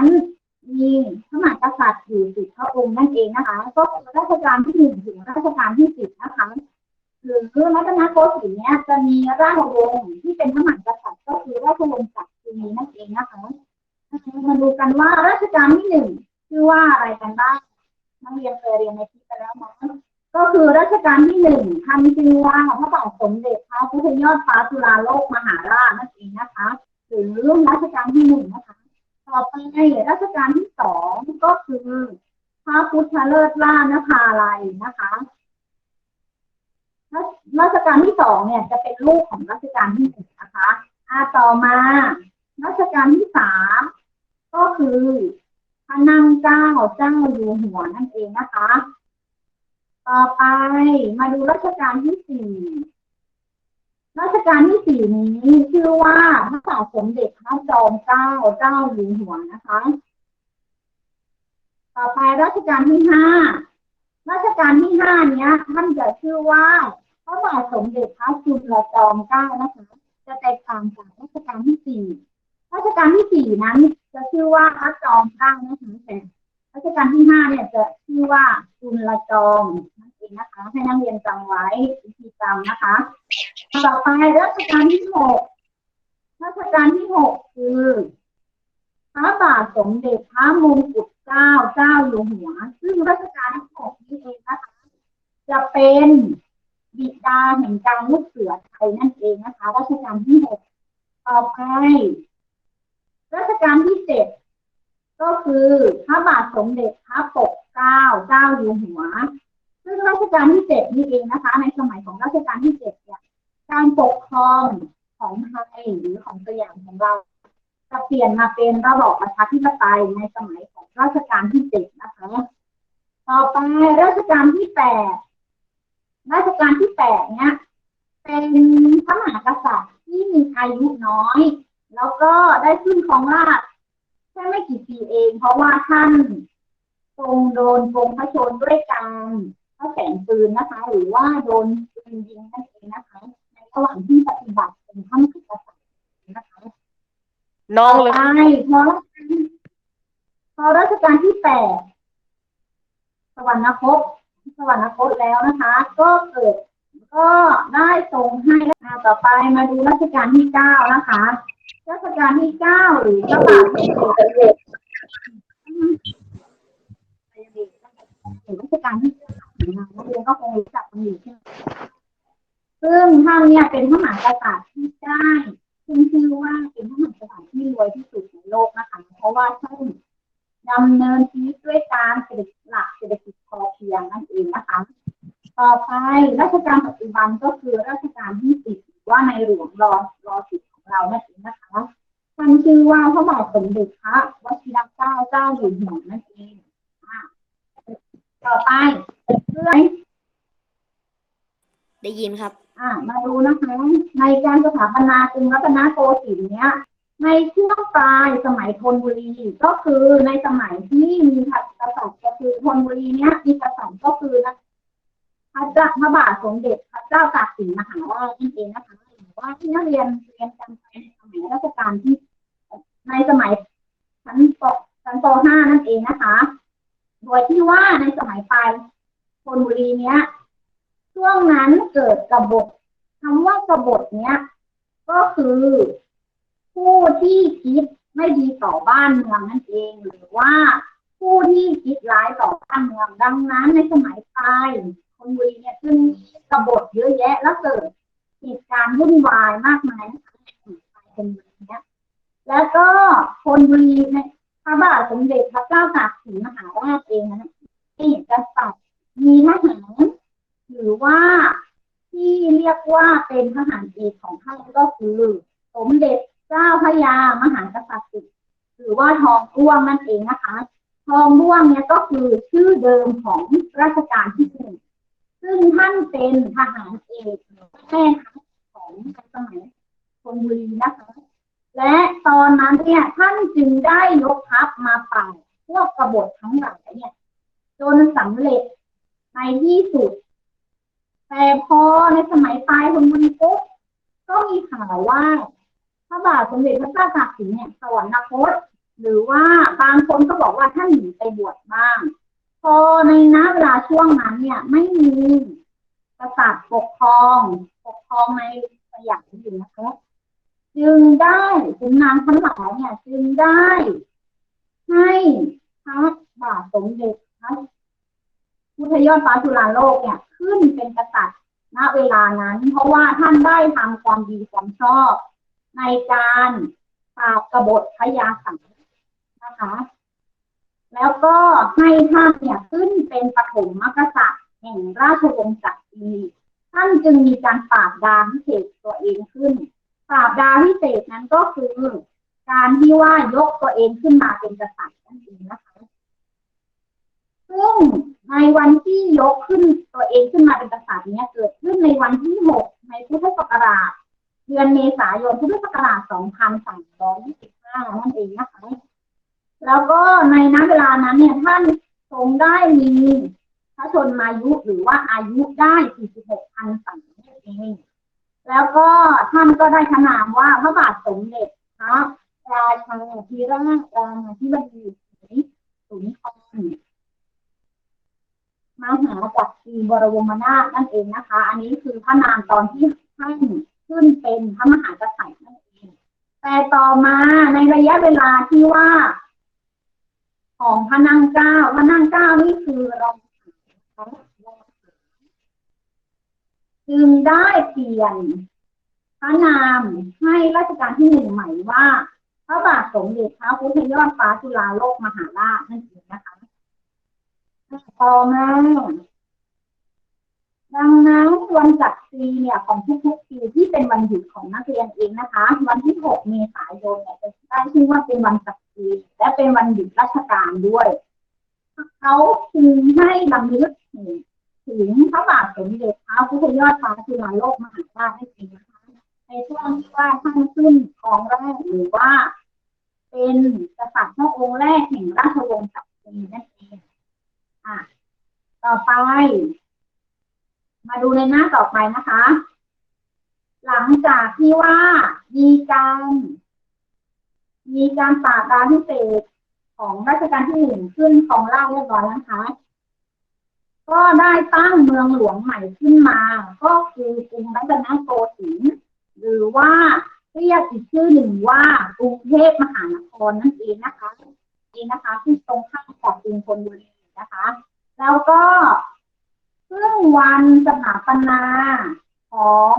นั้นมีพระมหากษัตริย์อยู่สิบพระองค์นั่นเองนะคะ ก็รัชกาลที่หนึ่งถึงรัชกาลที่สิบนะคะหรือคือรัตนโกสินทร์เนี่ยจะมีราชวงศ์ที่เป็นพระมหากษัตริย์ก็คือราชวงศ์จักรีนั่นเองนะคะมาดูกันว่ารัชกาลที่หนึ่งชื่อว่าอะไรกันบ้างนักเรียนเคยเรียนในที่ไปแล้วเนาะก็คือรัชกาลที่หนึ่งท่านชื่อว่าพระบาทสมเด็จพระพุทธยอดฟ้าจุฬาโลกมหาราชนั่นเองนะคะหรือรัชกาลที่หนึ่งนะคะ ต่อไปรัชกาลที่สองก็คือพระพุทธเลิศล่านภาลัยนะคะรัชกาลที่สองเนี่ยจะเป็นลูกของรัชกาลที่หนึ่งนะคะอาต่อมารัชกาลที่สามก็คือพระนางเจ้าเจ้าอยู่หัวนั่นเองนะคะ ต่อไปมาดูรัชกาลที่สี่ รัชกาลที่สี่นี้ชื่อว่าพระบาทสมเด็จพระจอมเกล้าเจ้าอยู่หัวนะคะ ต่อไปรัชกาลที่ห้ารัชกาลที่ห้าเนี้ยท่านจะชื่อว่าพระบาทสมเด็จพระจุลจอมเกล้านะคะจะแตกต่างจากรัชกาลที่สี่รัชกาลที่สี่นั้นจะชื่อว่าพระจอมเกล้านะคะแต่ รัชกาลที่ห้าเนี่ยจะชื่อว่าจุลจอมนั่นเองนะคะ ให้นักเรียนจำไว้วิธีจำนะคะ ต่อไปรัชกาลที่หกรัชกาลที่หกคือพระบาทสมเด็จพระมงกุฎเกล้าเจ้าอยู่หัว ซึ่งรัชกาลที่หกนี้เองนะคะจะเป็นบิดาแห่งการลูกเสือไทยนั่นเองนะคะ รัชกาลที่หกต่อไป รัชกาลที่เจ็ด ก็คือพระบาทสมเด็จพระปกเกล้าเจ้าอยู่หัว ซึ่งรัชกาลที่เจ็ดนี่เองนะคะ ในสมัยของรัชกาลที่เจ็ดเนี่ยการปกครองของไทยหรือของสยามของเราจะเปลี่ยนมาเป็นระบอบประชาธิปไตยในสมัยของรัชกาลที่เจ็ดนะคะ ต่อไปรัชกาลที่แปดรัชกาลที่แปดเนี่ยเป็นพระมหากษัตริย์ที่มีอายุน้อย แล้วก็ได้ขึ้นครองราช ค่ไม่กี่ปีเอง เพราะว่าท่านทรงโดนทรงพระชนด้วยการพระแสงปืนนะคะ หรือว่าโดนปืนยิงนั่นเองนะคะ ในระหว่างที่ปฏิบัติเป็นพระมหากษัตริย์นะคะน้องเลยใช่พอพอรัชกาลที่แปดสวรรคตสวรรคตแล้วนะคะ ก็เกิดก็ได้ทรงให้อ่าต่อไปมาดูรัชกาลที่เก้านะคะรัช กาลที่เก้าหรือพระบาทสมเด็จรัชกาลที่เก้านะคะนักเรียนก็คงรู้จักกันอยู่ใช่ไหมซึ่งท่านเนี่ยเป็นพระมหากษัตริย์ที่ได้ขึ้นชื่อว่าเป็นพระมหากษัตริย์ที่รวยที่สุดในโลกนะคะเพราะว่าท่านดำเนินชีวิตด้วยการเศรษฐกิจหลักเศรษฐกิจพอเพียงนั่นเองนะคะ ต่อไปรัชกาลปัจจุบันก็คือรัชกาลที่สิบว่าในหลวงรอรอสิบของเรานั่นเองนะคะ ท่านชื่อว่าพระบาทสมเด็จพระวชิรเกล้าเจ้าอยู่หัวนั่นเองอะต่อไปเรื่องได้ยินครับ อ่า มาดูนะคะ ในการสถาปนากรุงรัตนโกสินทร์เนี้ย ในช่วงปลายสมัยธนบุรี ก็คือในสมัยที่มีกษัตริย์ก็คือธนบุรีเนี้ยมีกษัตริย์ก็คือนะพระเจ้าพระบาทสมเด็จพระเจ้าตากสินมหาราชนั่นเองนะคะหรือว่าที่นักเรียนเรียนกันไปในสมัยรัชกาลที่ ในสมัยชั้นปชั้นป .5 นั่นเองนะคะ โดยที่ว่าในสมัยปลายธนบุรีเนี้ยช่วงนั้นเกิดกบฏคำว่ากบฏเนี้ยก็คือผู้ที่คิดไม่ดีต่อบ้านเมืองนั่นเอง หรือว่าผู้ที่คิดร้ายต่อบ้านเมืองดังนั้น ในสมัยปลายคนบุรีเนี่ยซึ่งกบฏเยอะแยะ แล้วเกิดเหตุการณ์วุ่นวายมากมายนะคะในสมัยปลายคนบุรีเนี่ย แล้วก็คนบุรีในพระบาทสมเด็จพระเจ้าตากสินมหาราชเองนะที่กษัตริย์มีทหารหรือว่าที่เรียกว่าเป็นทหารเอกของท่านก็คือสมเด็จเจ้าพระยามหากษัตริย์หรือว่าทองร่วงนั่นเองนะคะ ทองร่วงเนี่ยก็คือชื่อเดิมของรัชกาลที่หนึ่งซึ่งท่านเป็นทหารเอกแม่ทัพของสมัยธนบุรีนะคะ และตอนนั้นเนี่ยท่านจึงได้ยกทัพมาปราพวกกบฏทั้งหลายเนี่ยจนสำเร็จในที่สุด แต่พอในสมัยปลายธนบุรีปุ๊บก็มีข่าวว่าพระบาทสมเด็จพระเจ้าตากสินเนี่ยสวรรคตหรือว่าบางคนก็บอกว่าท่านหนีไปบวชบ้าง พอในนาเวลาช่วงนั้นเนี่ย ไม่มีกษัตริย์ปกครอง ปกครองในสยามอยู่นะคะ จึงได้ขุนนางทั้งหลายเนี่ยจึงได้ ให้พระบาทสมเด็จพระพุทธยอดฟ้าจุฬาโลกเนี่ย ขึ้นเป็นกษัตริย์ณเวลานั้น เพราะว่าท่านได้ทำความดีความชอบ ในการปราบกบฏพยาสังนะคะ แล้วก็ให้ท่านเนี่ยขึ้นเป็นปฐมมกษัตริย์แห่งราชวงศ์จักรีท่านจึงมีการปราบดาพิเศษตัวเองขึ้น ปราบดาพิเศษนั้นก็คือ การที่ว่ายกตัวเองขึ้นมาเป็นกษัตริย์นั่นเองนะคะซึ่งในวันที่ยกขึ้นตัวเองขึ้นมาเป็นกษัตริย์เนี้ยเกิดขึ้นในวันที่หกในพุทธศักราชเดือนเมษายนพุทธศักราช2325นั่นเองนะคะแล้วก็ในนั้นเวลานั้นเนี่ยท่านทรงได้มีพระชนมายุหรือว่าอายุได้ 46พันสันั่นเอง แล้วก็ท่านก็ได้ขนามว่าพระบาทสมเด็จพระราชาธิราชรามาธิบดีสุนทรมหาจักรีบรมนาถนั่นเองนะคะ อันนี้คือพระนามตอนที่ท่านขึ้นเป็นพระมหากษัตริย์นั่นเอง แต่ต่อมาในระยะเวลาที่ว่า ของพระนางเก้าพระนางเก้านี่คือรอง จึงได้เปลี่ยนพระนามให้รัชกาลที่หนึ่งใหม่ว่า พระบาทสมเด็จพระพุทธยอดฟ้าจุฬาโลกมหาราชนั่นเองนะคะต่อมาดังนั้นวันจัดรีเนี่ยของทุกๆปีที่เป็นวันหยุดของนักเรียนเองนะคะ วันที่ 6 เมษายนเนี่ยจะได้ชื่อว่าเป็นวันจัดรีและเป็นวันหยุดราชการด้วยเขาจึงให้ลำลึกถึง ถึงพระบาทสมเด็จพระพุทธยอดฟ้าจุฬาโลกมหาราชนั่นเองนะคะในช่วงที่ว่าท่านขึ้นครองแรกหรือว่า เป็นกษัตริย์พระองค์แรกแห่งราชวงศ์จักรีนั่นเองอะต่อไป มาดูในหน้าต่อไปนะคะ หลังจากที่ว่ามีการมีการปราบดาพิเศษของราชการที่หนึ่งขึ้นของเล่าเรียบร้อยแล้วนะคะ ก็ได้ตั้งเมืองหลวงใหม่ขึ้นมา ก็คือกรุงรัตนโกสินทร์หรือว่าเรียกอีกชื่อหนึ่งว่ากรุงเทพมหานครนั่นเองนะคะนี่นะคะที่ตรงข้ามกับกรุงธนบุรีนะคะ แล้วก็ซึ่งวันสถาปนาของ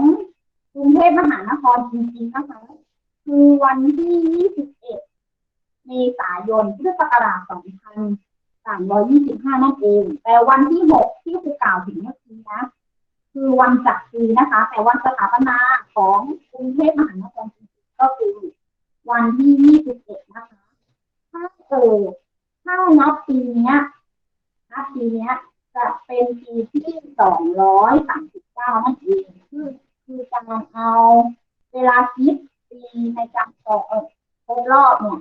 กรุงเทพมหานครจริงๆนะคะคือวันที่ 21 เมษายนพุทธศักราช 325 นั่นเอง แต่วันที่ 6 ที่ครูกล่าวถึงเมื่อกี้นะ คือวันจักรีนะคะ แต่วันสถาปนาของกรุงเทพมหานครจริงๆก็คือวันที่ 21 นะคะ ถ้าเกิดถ้านับปีเนี้ยนับปีเนี้ยจะเป็นปีที่สองร้อยสามสิบเก้านั่นเองคือคือการเอาเวลาคิดปีในการต่อครบรอบเนี่ย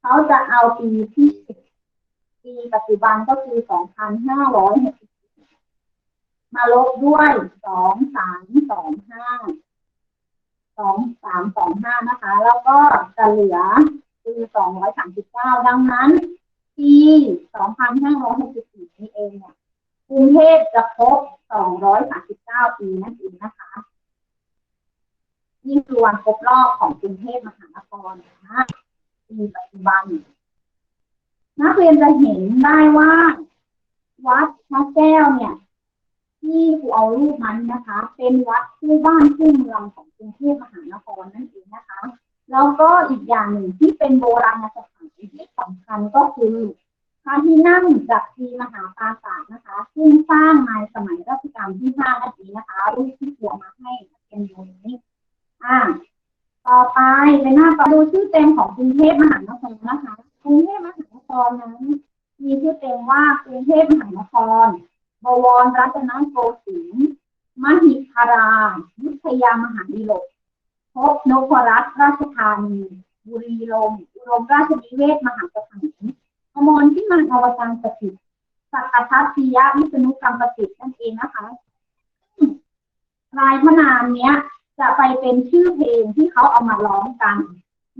เขาจะเอาปีที่ ปีปัจจุบันก็คือสองพันห้าร้อยมาลบด้วยสองสามสองห้าสองสามสองห้านะคะ แล้วก็จะเหลือปีสองร้อยสามสิบเก้าดังนั้นปีสองพันห้าร้อยหกสิบสี่นี้เองเนี่ยกรุงเทพจะครบ 239 ปีนั่นเองนะคะ นี่คือวันครบรอบของกรุงเทพมหานครนะปีปัจจุบัน นัก เรียนจะเห็นได้ว่า วัดพระแก้วเนี่ย ที่ครูเอารูปมันนะคะ เป็นวัดคู่บ้านคู่เมืองของกรุงเทพมหานครนั่นเองนะคะ แล้วก็อีกอย่างหนึ่งที่เป็นโบราณสถานที่สำคัญก็คือพระที่นั่งจากทีมหาปราสาทนะคะ ซึ่งสร้างในสมัยรัชกาลที่ห้านั่นเองนะคะ รูปที่เขียนมาให้เป็นดูนี้อ่าต่อไปเป็นหน้าต่อดูชื่อเต็มของกรุงเทพมหานครนะคะ กรุงเทพมหานครนั้น มีชื่อเต็มว่ากรุง เทพมหานคร บวรรัตนโกสินทร์มหิทรายุทธยามหาดิลกพบนพรัตน์ราชธานี บุรีรมอุรมราชนิเวศมหาสถานอมรที่มันอวตารสิทธิ์สักทัตติยะวิษณุกรรมประสิทธิ์นั่นเองนะคะลายพระนามเนี้ย จะไปเป็นชื่อเพลงที่เขาเอามาร้องกัน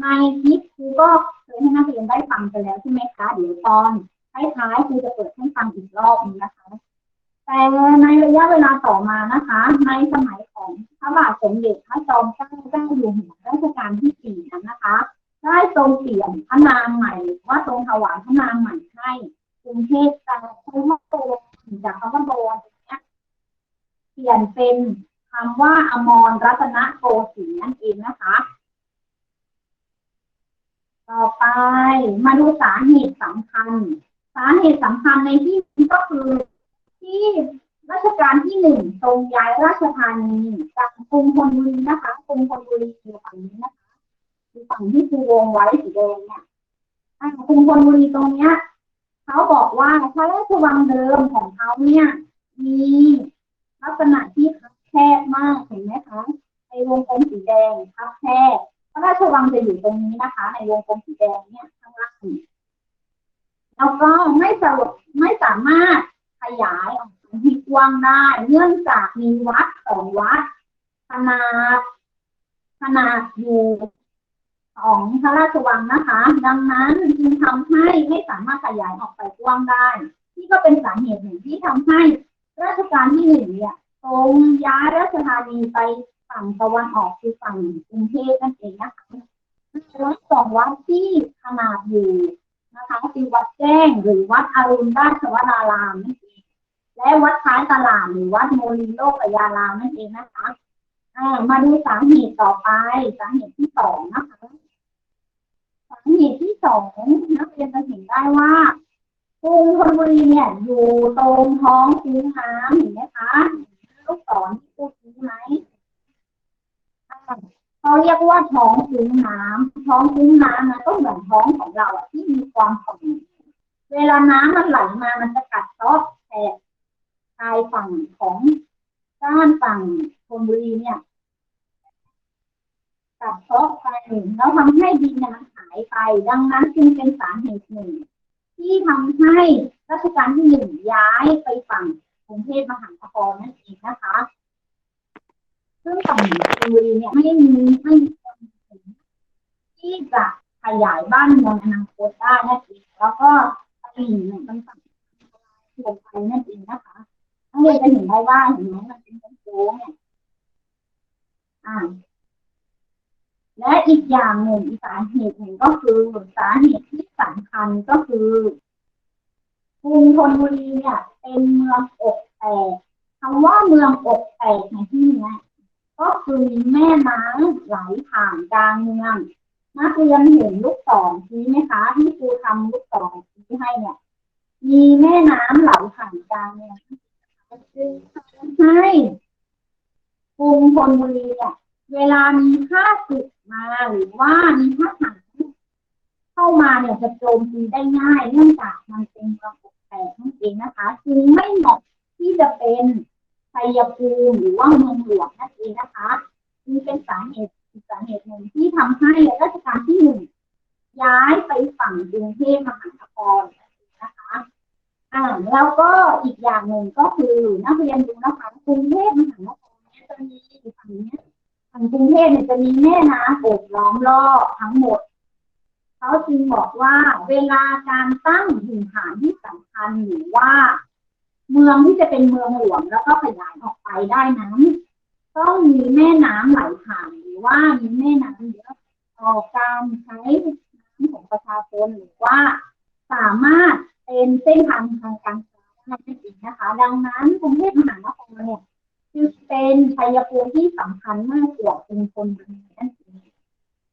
ในคลิปครูก็เคยให้นักเรียนได้ฟังกันแล้วใช่ไหมคะ เดี๋ยวตอน ท้ายๆครูจะเปิดให้ฟังอีกรอบนึงนะคะ แต่ในระยะเวลาต่อมานะคะ ในสมัยของพระบาทสมเด็จพระจอมเกล้าเจ้าอยู่หัวรัชกาลที่สี่นั้นนะคะ ได้ทรงเปลี่ยนพระนามใหม่ ว่าทรงถวายพระนามใหม่ให้กรุงเทพจากคำว่าโบราณจากคำว่าโบราณเนี่ยเปลี่ยนเป็นคำว่าอมรรัตนโกสินทร์นั่นเองนะคะต่อไปมาดูสาเหตุสำคัญ สาเหตุสำคัญในที่นี้ก็คือที่รัชกาลที่หนึ่งทรงย้ายราชธานีจากกรุงธนบุรีนะคะกรุงธนบุรีอยู่ฝั่งนี้นะคะอยู่ฝั่งที่คูวงไว้สีแดงเนี่ยอ่ากรุงธนบุรีตรงเนี้ยเขาบอกว่าพระราชวังเดิมของเขาเนี่ย มีลักษณะที่คับแคบมากเห็นไหมคะในวงกลมสีแดงคับแคบพระราชวังจะอยู่ตรงนี้นะคะ ในวงกลมสีแดงเนี่ยข้างล่าง แล้วก็ไม่สรุปไม่สามารถขยายออกไปกว้างได้ เนื่องจากมีวัดสองวัดขนาดขนาดอยู่ของพระราชวังนะคะ ดังนั้นจึงทำให้ไม่สามารถขยายออกไปกว้างได้ที่ก็เป็นสาเหตุหนึ่งที่ทำให้ราชการที่หนึ่งเนี่ยทรงย้ายราชธานีไปฝั่งตะวันออกคือฝั่งกรุงเทพนั่นเองนะคะวัดสองวัดที่ขนาดอยู่ นะคะคือวัดแจ้งหรือวัดอรุณราชวรารามนั่นเองและวัดท้ายตลาดหรือวัดโมลีโลกยารามนั่นเองนะคะมาดูสาเหตุต่อไปสาเหตุที่สองนะคะสาเหตุที่สองนักเรียนจะเห็นได้ว่ากรุงธนบุรีเนี่ยอยู่ตรงท้องคุ้งน้ำเห็นไหมคะลูกศรที่พูดนี้ไหม เขาเรียกว่าท้องคุ้งน้ำท้องคุ้งน้ำนะก็เหมือนท้องของเราอะที่มีความผ่องเวลาน้ำมันไหลมามันจะกัดเซาะแถบชายฝั่งของด้านฝั่งธนบุรีเนี่ยกัดเซาะไปแล้วทำให้ดินมันหายไป ดังนั้นจึงเป็นสาเหตุหนึ่ง ที่ทำให้รัชกาลที่หนึ่งย้ายไปฝั่งกรุงเทพมหานครนั่นเองนะคะ ซึ่งฝั่งธนบุรีเนี่ยไม่มีไม่มีความถึงที่จะขยายบ้านเมืองอนาคตได้นั่นเองแล้วก็ตลิ่งเนี่ยมันฝั่งลงไปนั่นเองนะคะนักเรียนจะเห็นได้ว่าเห็นไหมมันเป็นโค้งเนี่ยอ่าและอีกอย่างหนึ่งอีกสาเหตุหนึ่งก็คือสาเหตุที่สำคัญก็คือกรุงธนบุรีเนี่ยเป็นเมืองอกแตกคำว่าเมืองอกแตกในที่นี้ย ก็คือแม่น้ำไหลผ่านกลางเมืองนักเรียนเห็นลูกศรชี้ไหมคะ ที่ครูทำลูกศรชี้ให้เนี่ย มีแม่น้ำไหลผ่านกลางเมืองจึงทำให้กรุงธนบุรีเนี่ยเวลามีข้าศึกมาหรือว่ามีทหารเข้ามาเนี่ยจะโจมตีได้ง่าย เนื่องจากมันเป็นระบบแตกนั่นเองนะคะ จึงไม่เหมาะที่จะเป็น ชัยภูมิหรือว่าเมืองหลวงนั่นเองนะคะนี่เป็นสาเหตุสาเหตุหนึ่งที่ทำให้รัชกาลที่หนึ่งย้ายไปฝั่งกรุงเทพมหานครนะคะอ่าแล้วก็อีกอย่างหนึ่งก็คือนักเรียนดูนะคะกรุงเทพมหานครเนี่ยจะมีฝั่งเนี้ยทางกรุงเทพเนี่ยจะมีแม่น้ำโอบล้อมรอบทั้งหมดเขาจึงบอกว่าเวลาการตั้งถิ่นฐานที่สำคัญหรือว่า เมืองที่จะเป็นเมืองหลวงแล้วก็ขยายออกไปได้นั้นต้องมีแม่น้ำไหลผ่านหรือว่ามีแม่น้ำเยอะต่อการใช้น้ำของประชาชนหรือว่าสามารถเป็นเส้นทางทางการค้าได้นั่นเองนะคะ ดังนั้นกรุงเทพมหานครเนี่ยจึงเป็นชัยภูมิที่สำคัญมากกว่าเป็นคนบุรีนั่นเอง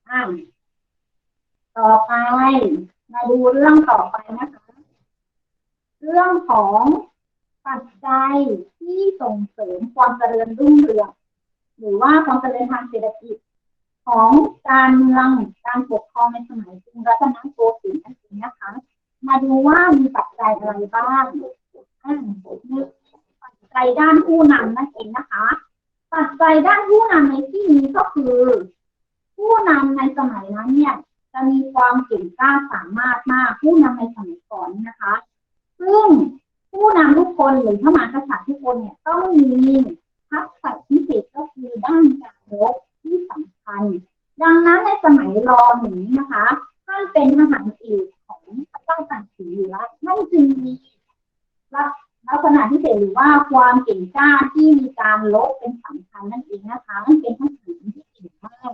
อ่าต่อไปมาดูเรื่องต่อไปนะคะ เรื่องของ ปัจจัยที่ส่งเสริมความเจริญรุ่งเรือง หรือว่าความเจริญทางเศรษฐกิจ ของการเมืองการปกครองในสมัยกรุงรัตนโกสินทร์นั่นเองนะคะ มาดูว่ามีปัจจัยอะไรบ้างปัจจัยด้านผู้นำนั่นเองนะคะ ปัจจัยด้านผู้นำในที่นี้ก็คือ ผู้นำในสมัยนั้นเนี่ยจะมีความเก่งกล้าสามารถมากผู้นำในสมัยก่อนนะคะ ซึ่ง ผู้นำทุกคนหรือพระมหากษัตริย์ทุกคนเนี่ยต้องมีทักษะพิเศษก็คือด้านการรบที่สำคัญ ดังนั้นในสมัยรอหนึ่งนะคะท่านเป็นทหารเอกของพระเจ้าตากสินอยู่แล้วท่านจึงมีลักษณะพิเศษหรือว่าความเก่งกล้าที่มีการลบเป็นสำคัญนั่นเองนะคะนั่นเป็นทหารที่เก่งมาก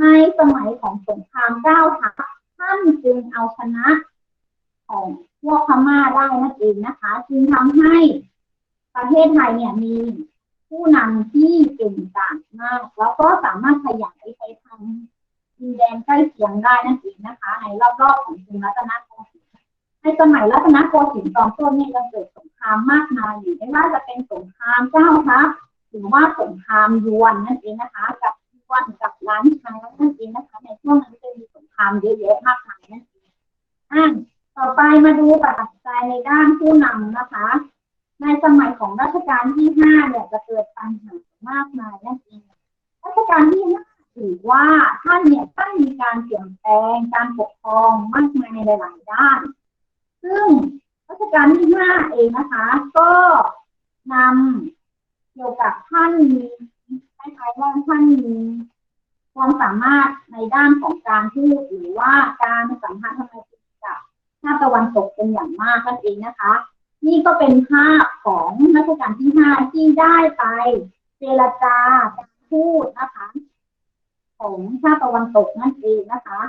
ในสมัยของสงครามเก้าทัพท่านจึงเอาชนะของ พวกพม่าได้นั่นเองนะคะ จึงทำให้ประเทศไทยเนี่ยมีผู้นำที่เก่งกาจมาก แล้วก็สามารถขยายไปทางดินแดนใกล้เคียงได้นั่นเองนะคะ ในรอบๆของกรุงรัตนโกสินทร์ในสมัยรัตนโกสินทร์ตอนต้นเนี่ยยังเกิดสงครามมากมายอยู่ไม่ว่าจะเป็นสงครามเจ้าทัพหรือว่าสงครามยวนนั่นเองนะคะ กับยวนกับล้านช้างนั่นเองนะคะ ในช่วงนั้นจะมีสงครามเยอะแยะมากมายนั่นเองอ่า ต่อไปมาดูปัจจัยในด้านผู้นำนะคะ ในสมัยของรัชกาลที่ห้าเนี่ยจะเกิดปัญหามากมายนั่นเองรัชกาลที่ห้าถือว่าท่านเนี่ยท่านมีการเปลี่ยนแปลงการปกครองมากมายในหลาย ๆ ด้าน ซึ่งรัชกาลที่ห้าเองนะคะ ก็นำเกี่ยวกับท่านมีคล้ายๆว่าท่านมีความสามารถในด้านของการพูดหรือว่าการสัมพันธ์ทางไมต ชาติตะวันตกเป็นอย่างมากนั่นเองนะคะ นี่ก็เป็นภาพของรัชกาลที่ห้าที่ได้ไปเจรจาการพูดนะคะ ของชาติตะวันตกนั่นเองนะคะ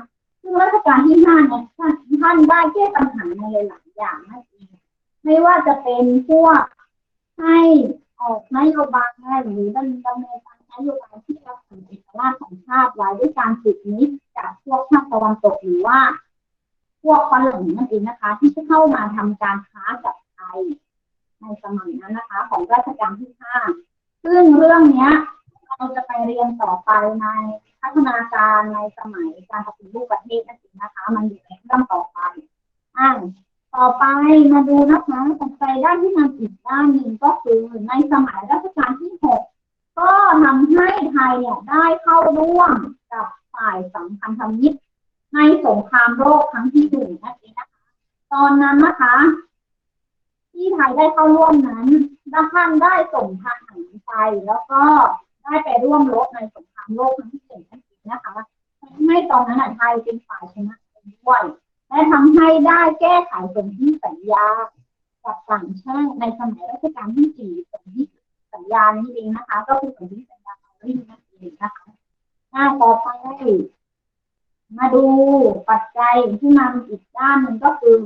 ซึ่งรัชกาลที่ห้าเนี่ยท่านท่านได้แก้ปัญหาในหลายอย่างนั่นเองไม่ว่าจะเป็นพวกให้ออกนโยบายหรือดำเนินการนโยบายที่รักษาเอกราชของชาติไว้ด้วยการติดนิดจากพวกชาติตะวันตกหรือว่า พวกฝรั่งนั่นเองนะคะ ที่จะเข้ามาทำการค้ากับไทยในสมัยนั้นนะคะ ของรัชกาลที่ห้าซึ่งเรื่องเนี้ยเราจะไปเรียนต่อไปในพัฒนาการในสมัยการปฏิรูปประเทศนั่นเองนะคะ มันอยู่ในเรื่องต่อไปอ่าต่อไปมาดูนะคะปัจจัยด้านที่นำอีกด้านหนึ่งก็คือในสมัยรัชกาลที่หกก็ทำให้ไทยเนี่ยได้เข้าร่วมกับฝ่ายสัมพันธมิตร ในสงครามโลกครั้งที่หนึ่งนั่นเองนะคะตอนนั้นนะคะ ที่ไทยได้เข้าร่วมนั้นท่านได้ส่งทหารไปแล้วก็ได้ไปร่วมรบในสงครามโลกครั้งที่หนึ่งนั่นเองนะคะทำให้ตอนนั้นไทยเป็นฝ่ายชนะด้วยและทำให้ได้แก้ไขสนธิสัญญากับต่างชาติในสมัยรัชกาลที่สี่สนธิสัญญานี้เองนะคะ ก็คือสนธิสัญญาปารีสนั่นเองนะคะหน้าต่อไป มาดูปัจจัยที่นำอีกด้านหนึ่งก็คือ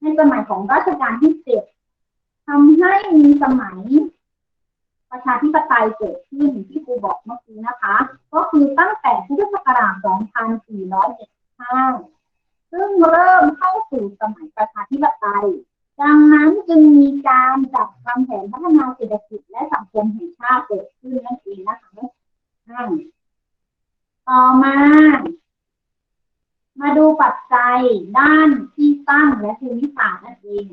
ในสมัยของรัชกาลที่เจ็ดทำให้มีสมัยประชาธิปไตยเกิดขึ้นที่ครูบอกเมื่อกี้นะคะ ก็คือตั้งแต่พุทธศักราช 2475 ซึ่งเริ่มเข้าสู่สมัยประชาธิปไตย ดังนั้นจึงมีการจัดทำแผนพัฒนาเศรษฐกิจและสังคมแห่งชาติเกิดขึ้นนั่นเองนะคะต่อมา มาดูปัจจัยด้านที่ตั้งและภูมิศาสตร์นั่นเอง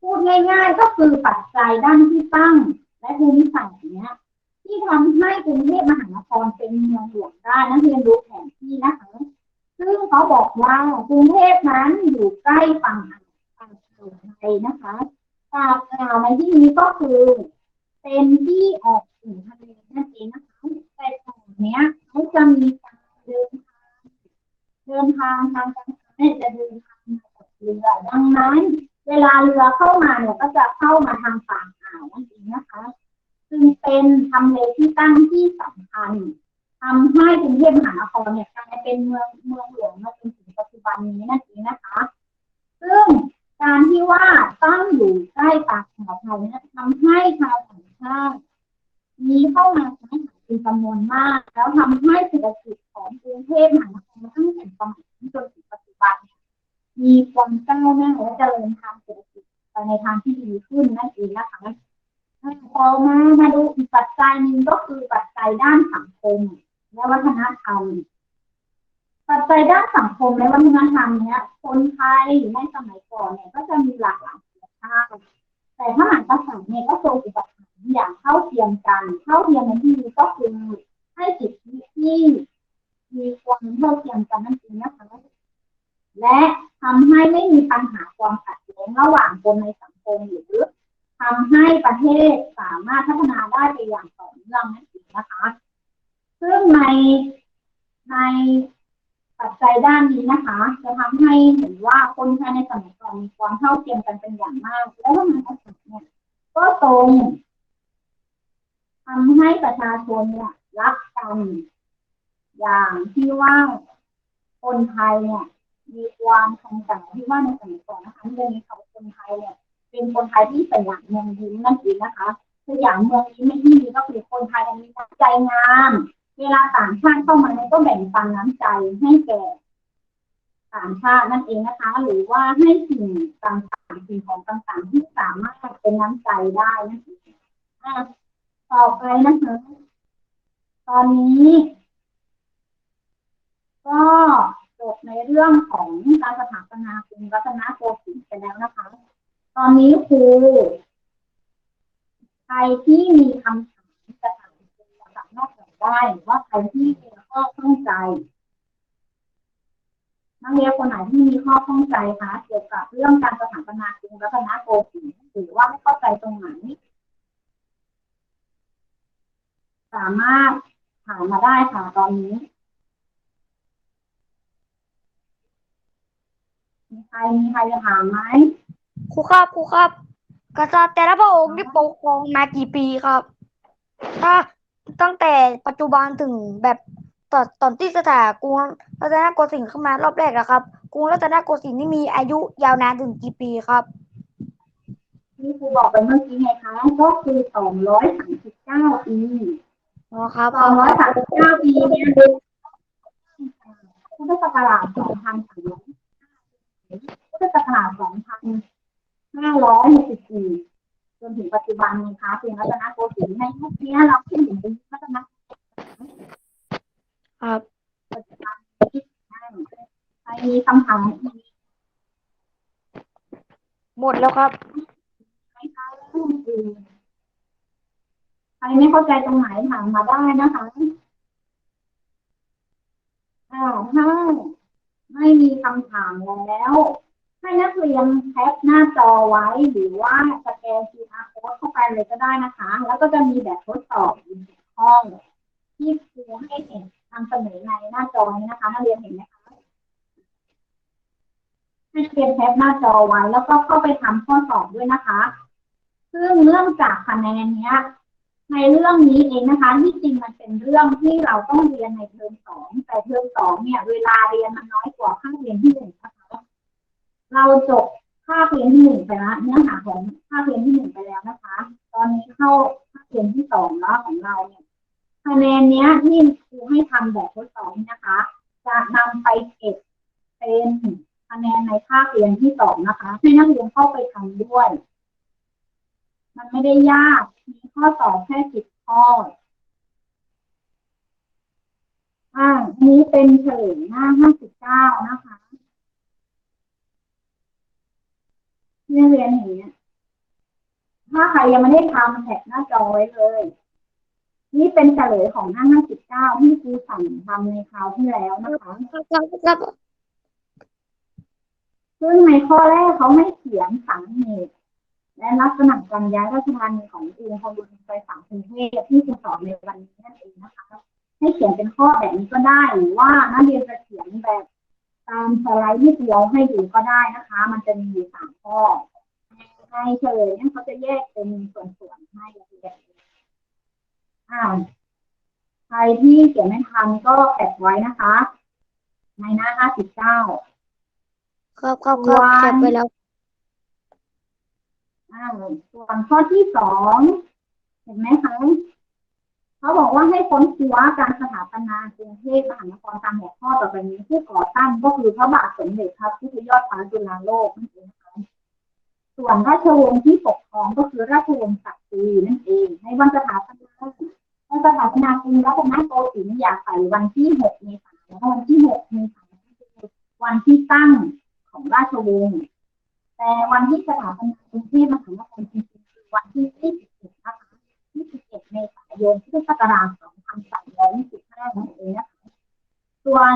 พูดง่ายๆ ก็คือปัจจัยด้านที่ตั้งและภูมิศาสตร์เนี้ยที่ทำให้กรุงเทพมหานครเป็นเมืองหลวงได้นักเรียนดูแผนที่นะคะ ซึ่งเขาบอกว่ากรุงเทพนั้นอยู่ใกล้ฝั่งฝั่งอ่าวไทยนะคะฝั่งอ่าวในที่นี้ก็คือ เป็นที่ออกสู่ทะเลนั่นเองนะคะแต่ตรงเนี้ยเขาจะมีการเดินทาง เดิน ทางทางการค้าเนี่ยจะเดินทางมากับเรือ ดังนั้น เวลาเรือเข้ามาเนี่ยก็จะเข้ามาทางฝั่งอ่าวนั่นเองนะคะซึ่งเป็นทำเลที่ตั้งที่สำคัญทำให้กรุงเทพมหานครเนี่ยกลายเป็นเมืองเมืองหลวงมาจนถึงปัจจุบันนี้นั่นเองนะคะ ซึ่งการที่ว่าตั้งอยู่ใกล้ปากอ่าวไทยเนี่ยทำให้ชาวต่างชาติมีเข้ามาใช้หาเป็นจำนวนมาก แล้วทำให้เศรษฐกิจของกรุงเทพมห มีความก้าวหน้าและเจริญทางเศรษฐกิจไปในทางที่ดีขึ้นนั่นเองนะคะต่อมามาดูอีกปัจจัยหนึ่งก็คือปัจจัยด้านสังคมและวัฒนธรรมปัจจัยด้านสังคมและวัฒนธรรมเนี้ย คนไทยในสมัยก่อนเนี่ยก็จะมีหลากหลายเชื้อชาติแต่พระมหากษัตริย์เนี่ยก็ทรงอุปถัมภ์อย่างเท่าเทียมกัน เท่าเทียมในที่นี้ก็คือให้สิทธิที่มีความเท่าเทียมกันนั่นเองนะคะ และทำให้ ไม่มีปัญหาความขัดแย้งระหว่างคนในสังคมหรือทำให้ประเทศสามารถพัฒนาได้ไปอย่างต่อเนื่องนั่นเองนะคะ ซึ่งในในปัจจัยด้านนี้นะคะ จะทำให้เห็นว่าคนไทยในสมัยก่อนมีความเท่าเทียมกันเป็นอย่างมาก และพระมหากษัตเนี่ยก็ทรงทำให้ประชาชนเนี่ยรักกัน อย่างที่ว่าคนไทยเนี่ย มีความคำสั่งที่ว่าในสมัยก่อนนะคะเรื่องนี้เขาคนไทยเนี่ยเป็นคนไทยที่สยามเมืองยิ้มนั่นเองนะคะสยามเมืองยิ้มในที่นี้ก็คือคนไทยมีน้ำใจงามเวลาต่างชาติเข้ามาเนี่ยก็แบ่งปันน้ำใจให้แก่ต่างชาตินั่นเองนะคะ หรือว่าให้สิ่งต่างๆสิ่งของต่างๆที่สามารถเป็นน้ำใจได้นั่นเองต่อไปนะคะตอนนี้ ก็ จบในเรื่องของการสถาปนากรุงรัตนโกสินทร์ไปแล้วนะคะ ตอนนี้ครูใครที่มีคำถามจะถามครูสามารถถามได้หรือว่าใครที่มีข้อข้องใจนักเรียนคนไหนที่มีข้อข้องใจคะเกี่ยวกับเรื่องการสถาปนากรุงรัตนโกสินทร์หรือว่าไม่เข้าใจตรงไหน สามารถถามมาได้ค่ะตอนนี้ มีใครมีใครจะถามไหมครูครับครูครับ กษัตริย์แต่ละพระองค์ที่ปกครองมากี่ปีครับถ้าตั้งแต่ปัจจุบันถึงแบบตอนตอนที่สถากรุงรัตนโกสินทร์เข้ามารอบแรกนะครับกรุงรัตนโกสินทร์นี่มีอายุยาวนานถึงกี่ปีครับที่ครูบอกไปเมื่อกี้ไงคะก็คือสองร้อยสามสิบเก้าปีอ๋อครับสองร้อยสามสิบเก้าปีเนี่ยพุทธศักราชสองพันสามร้อย พุทธศักราชสองพันห้าร้อยหกสิบสี่จนถึงปัจจุบันนี้คะเป็นรัตนโกสินทร์ในยุคนี้เราขึ้นถึงเป็นรัตนครับปัจจุบันที่ใครมีคำถามอีกหมดแล้วครับไหมคะเรื่องอื่นใครไม่เข้าใจตรงไหนถามมาได้นะคะอ่าถ้า ไม่มีคำถามแล้ว ให้นักเรียนแคปหน้าจอไว้หรือว่าสแกน QR code เข้าไปเลยก็ได้นะคะ แล้วก็จะมีแบบทดสอบอยู่ในห้องที่ครูให้เห็นนำเสนอในหน้าจอนี้นะคะนักเรียนเห็นไหมคะให้นักเรียนแคปหน้าจอไว้แล้วก็เข้าไปทำข้อสอบด้วยนะคะ ซึ่งเรื่องจากคะแนนเนี้ย ในเรื่องนี้เองนะคะที่จริงมันเป็นเรื่องที่เราต้องเรียนในเทอมสองแต่เทอมสองเนี่ย เวลาเรียนมันน้อยกว่าภาคเรียนที่หนึ่งนะคะเราจบภาคเรียนที่หนึ่งไปแล้วเนื้อหาของภาคเรียนที่หนึ่งไปแล้วนะคะ ตอนนี้เข้าภาคเรียนที่สองแล้วของเราเนี่ยคะแนนเนี้ยที่ครูให้ทำแบบทดสอบนี่นะคะ จะนำไปเก็บเป็นคะแนนในภาคเรียนที่สองนะคะให้นักเรียนเข้าไปทำด้วย มันไม่ได้ยาก มีข้อสอบแค่สิบข้อ อ่าอันนี้เป็นเฉลยหน้าห้าสิบเก้านะคะที่นักเรียนเห็นเนี่ยถ้าใครยังไม่ได้ทำแท็กหน้าจอไว้เลย นี่เป็นเฉลยของหน้าห้าสิบเก้าที่ครูสั่งทำในคราวที่แล้วนะคะครับครับซึ่งในข้อแรกเขาให้เขียนสาเหตุ และลักษณะการย้ายราชธานีขององค์พดุลไปฝั่งกรุงเทพที่จะสอนในวันนี้นั่นเองนะคะให้เขียนเป็นข้อแบบนี้ก็ได้หรือว่านักเรียนจะเขียนแบบตามสไลด์ที่ครูเอาให้ดูก็ได้นะคะ มันจะมีสามข้อในเฉลยเนี่ยเขาจะแยกเป็นส่วนๆให้ละเอียดอ่าใครที่เขียนไม่ทันก็แปะไว้นะคะ ในหน้าห้าสิบเก้าครับครับครับเก็บไปแล้ว ส่วนข้อที่สองเห็นไหมคะเขาบอกว่าให้ค้นคว้าการสถาปนากรุงเทพมหานครตามหัวข้อต่อไปนี้ผู้ก่อตั้งก็คือพระบาทสมเด็จพระพุทธยอดฟ้าจุฬาโลกนั่นเองคะส่วนราชวงศ์ที่ปกครองก็คือราชวงศ์จักรีนั่นเอง ในวันสถาปนาวันสถาปนากรุงรัตนโกสินทร์อย่าใส่วันที่หกเมษายนและวันที่หกเมษายนวันที่ตั้งของราชวงศ์ แต่วันที่สถาปนากรุงเทพมหานครจริงๆคือวันที่27นะคะ27เมษายนพุทธศักราช2325นั่นเองนะคะส่วน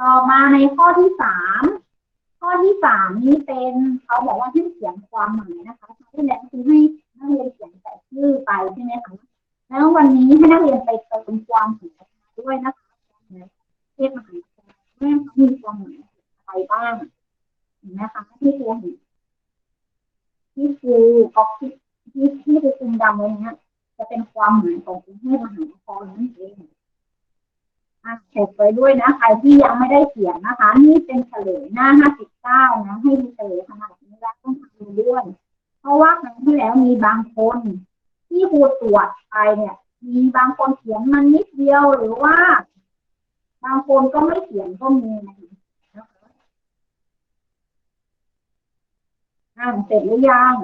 ต่อมาในข้อที่3ข้อที่3นี้เป็นเขาบอกว่าให้เขียนความหมายนะคะที่แล้วคือให้นักเรียนเขียนแต่ชื่อไปใช่ไหมคะแล้ววันนี้ให้นักเรียนไปเติมความหมายด้วยนะคะในเทพมหานคร ม่มีความหมายอะไรบ้างเห็นไหมคะที่ครูเห็นที่ครูก๊อปที่ที่ที่ ครูคุมดำไว้เนี้ย จะเป็นความหมายของกรุงเทพมหานครนั่นเองอะจดไว้ด้วยนะใครที่ยังไม่ได้เขียนนะคะ นี่เป็นเฉลยหน้าห้าสิบเก้านะให้ดูเฉลยขนาดนี้แล้วต้องทำดูด้วย เพราะว่าครั้งที่แล้วมีบางคน ที่ครูตรวจไปเนี่ย มีบางคนเขียนมันนิดเดียวหรือว่า บางคนก็ไม่เขียนก็มีนะคะอ่านเสร็จหรือยัง